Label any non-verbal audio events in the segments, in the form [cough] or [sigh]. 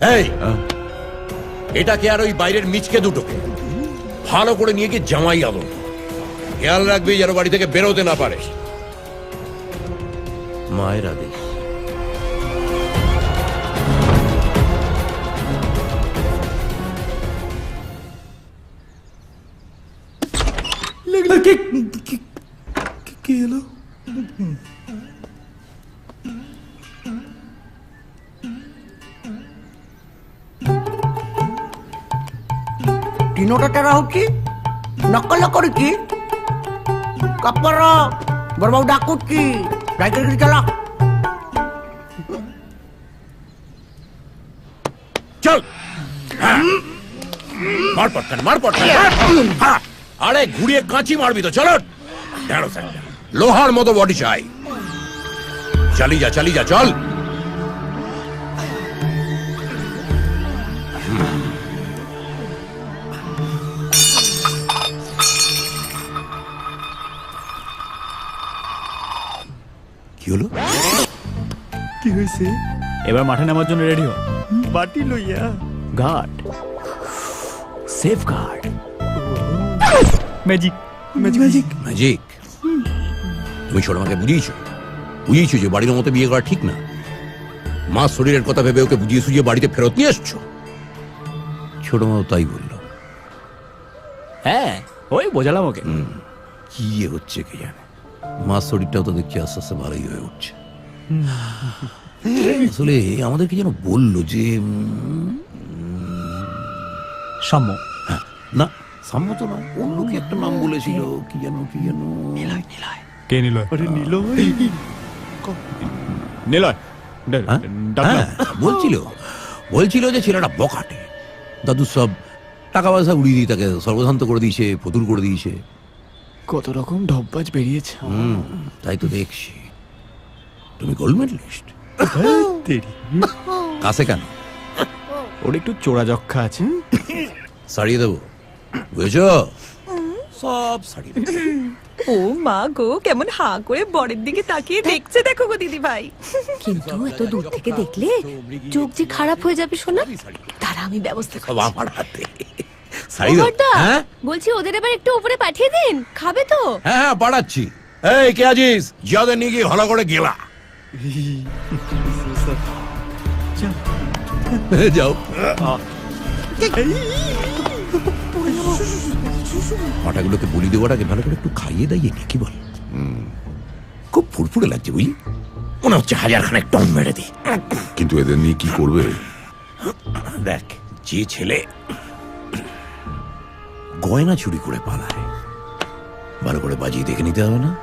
এই! এটাকে আর ওই বাইরের মিচকে দুটোকে। ভালো করে নিয়ে গিয়ে জামাই আদর। খেয়াল রাখবি যেন বাড়ি থেকে বেরোতে না পারে। মায়ের আদেশ। কে? কে- কে- কে এলো ତିନୋଟା ତାରା ହଉଛି ନକଲ କରିକି କପର ବରବାବୁ ଡାକୁଛି ଯାଇକରି ଚାଲ চল হ্যাঁ। মার পটকান মার পটকান মার। হ্যাঁ। আরে ঘুরিয়ে কাঁচি মারবি তো চলো ঢেঁড়ো স্যারটা। লোহার মতো বডি চাই চালি যা চালি যা চল কি হলো? কি হয়েছে? এবার মাঠে নামার জন্য রেডি হ। বাটি লইয়া। Guard safeguard magic magic magic তুমি ছোট মাকে বুঝিয়েছো? বুঝিয়েছো যে বাড়ির মতো বিয়ে করা ঠিক না। মা শরীরের কথা ভেবে ওকে বুঝিয়ে সুঝিয়ে বাড়িতে ফেরত নিয়ে এসছো? ছোট মাও তাই বলল। হ্যাঁ ওই বোঝালাম ওকে। কি হচ্ছে কে জানে। মার শরীরটাও তো দেখছি আস্তে আস্তে ভালোই হয়ে উঠছে। [laughs] আসলে আমাদেরকে যেন বলল যে সাম্য। হ্যাঁ, না সাম্মত না অন্য কি একটা নাম বলেছিল কি যেন কি যেন। কে নিলয়? আরে নিলয়। [laughs] নিলয়। হ্যাঁ? হ্যাঁ, বলছিল বলছিল যে ছেলেটা বকাটে দাদু সব টাকা পয়সা উড়িয়ে দিয়ে তাকে সর্বশান্ত করে দিয়েছে ফতুর করে দিয়েছে। কত রকম ঢপবাজ বেরিয়েছে। হুম, তাই তো দেখছি। তুমি গোল্ড মেডেলিস্ট কাছে কেন? ওর একটু চোরা যক্ষা আছে। সারিয়ে দেবো। বুঝেছ? সব সারিয়ে দেবো। ও মা গো কেমন হা করে বরের দিকে তাকিয়ে দেখছে দেখো গো দিদি ভাই কিন্তু এত দূর থেকে দেখলে চোখ যে খারাপ হয়ে যাবে শোনা তারা আমি ব্যবস্থা করছি। আমার হাতে। সারিয়ে হ্যাঁ? বলছি ওদের এবার একটু উপরে পাঠিয়ে দিন খাবে তো। হ্যাঁ হ্যাঁ বাড়াচ্ছি এই কে আছিস? জিয়াদের নিয়ে গিয়ে ভালো করে গেলা। [laughs] যাও। পাটাগুলোকে বলি দেওয়াটাকে ভালো করে একটু খাইয়ে দাইয়ে নি কি বল? খুব ফুরফুরে লাগছে বুঝলি? মনে হচ্ছে হাজার খানেক টন মেরে দি কিন্তু এদের নিয়ে কি করবে? দেখ যে ছেলে গয়না চুরি করে পালায়। ভালো করে বাজিয়ে দেখে নিতে হবে না?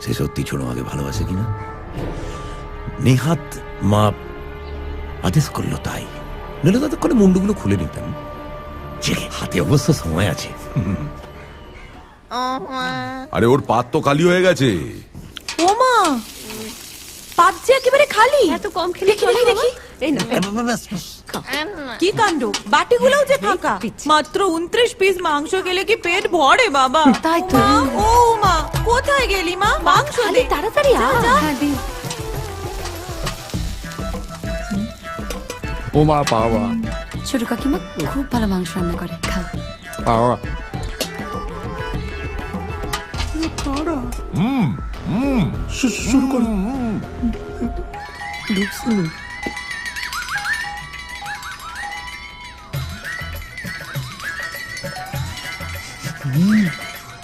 সে সত্যি ছোট মাকে ভালোবাসে কিনা? নেহাত মা আদেশ করল তাই। নইলে ততক্ষণে মুন্ডুগুলো খুলে নিতাম। যে হাতে অবশ্য সময় আছে। আরে ওর পাত তো কালি হয়ে গেছে। ও মা! পাত যে একেবারে খালি। এত কম খেলে দেখি, দেখি, দেখি। এই না। কি কাণ্ড? বাটিগুলোও যে ফাঁকা। মাত্র উনত্রিশ পিস মাংস গেলে কি পেট ভরে বাবা? তাই তো। ও মা কোথায় গেলি মা? মাংস দে। তাড়াতাড়ি আ ও মা পাওয়া। ছোট কাকিমা খুব ভালো মাংস রান্না করে। খাও পাওয়া। শুরু করো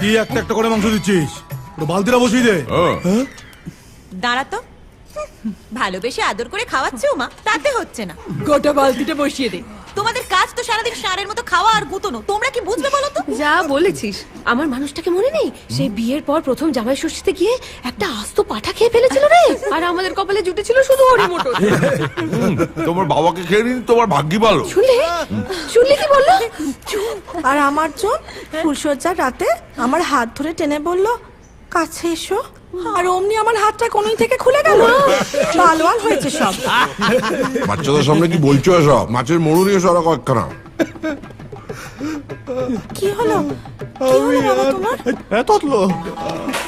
কি একটা একটা করে মাংস দিচ্ছিস? ওটা বালতিটা বসিয়ে দে। হ্যাঁ। দাঁড়া তো। ভালোবেসে আদর করে খাওয়াচ্ছে মা। তাতে হচ্ছে না। গোটা বালতিটা বসিয়ে দে। তোমাদের কাজ তো সারাদিন সারের মতো খাওয়া আর গুতনো। তোমরা কি বুঝবে বলো তো? যা বলেছিস। আমার মানুষটাকে মনে নেই? সেই বিয়ের পর প্রথম জামাই ষষ্ঠীতে গিয়ে একটা আস্ত পাঠা খেয়ে ফেলেছিল রে? আর আমাদের কপালে জুটেছিল শুধু হরি মোটর। তোমার বাবাকে খেয়ে নিন তোমার ভাগ্যি ভালো। শুনলে? শুনলে কি বলল? আর আমার জন ফুলসজ্জার রাতে আমার হাত ধরে টেনে বলল কাছে এসো। আর অমনি আমার হাতটা কোনই থেকে খুলে গেল? ভালো আর হয়েছে সব। বাচ্চাদের সামনে কি বলছো এসব? মাছের মরু নিয়ে সরা কয়েকখানা। কি হলো? কি হলো বাবা তোমার? এত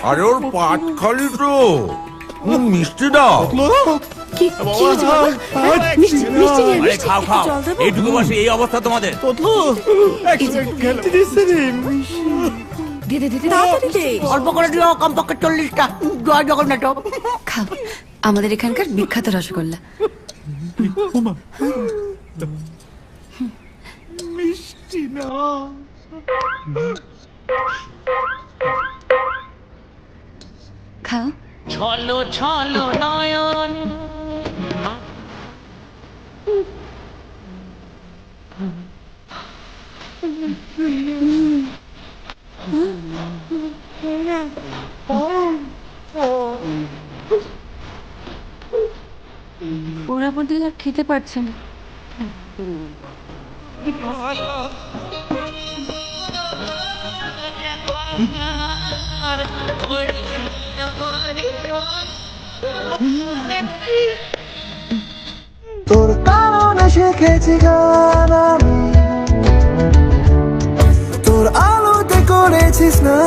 আরে ওর পাট খালি তো। উম, মিষ্টিটা কি কি হয়েছে বাবা? হ্যাঁ, মিষ্টি মিষ্টি নিয়ে আয়, মিষ্টি খাও খাও। এইটুকু বসে এই অবস্থা তোমাদের? দে দে দে দে তাড়াতাড়ি দে। অল্প করে দিও কমপক্ষে চল্লিশটা। জয় জগন্নাথ। খাও। আমাদের এখানকার বিখ্যাত রসগোল্লা। খাও। ছলো ছলো নয়ন। ওরা আর খেতে পারছে না। তোর কারণে শিখেছি গান আমি। তোর আলোতে করেছিস না।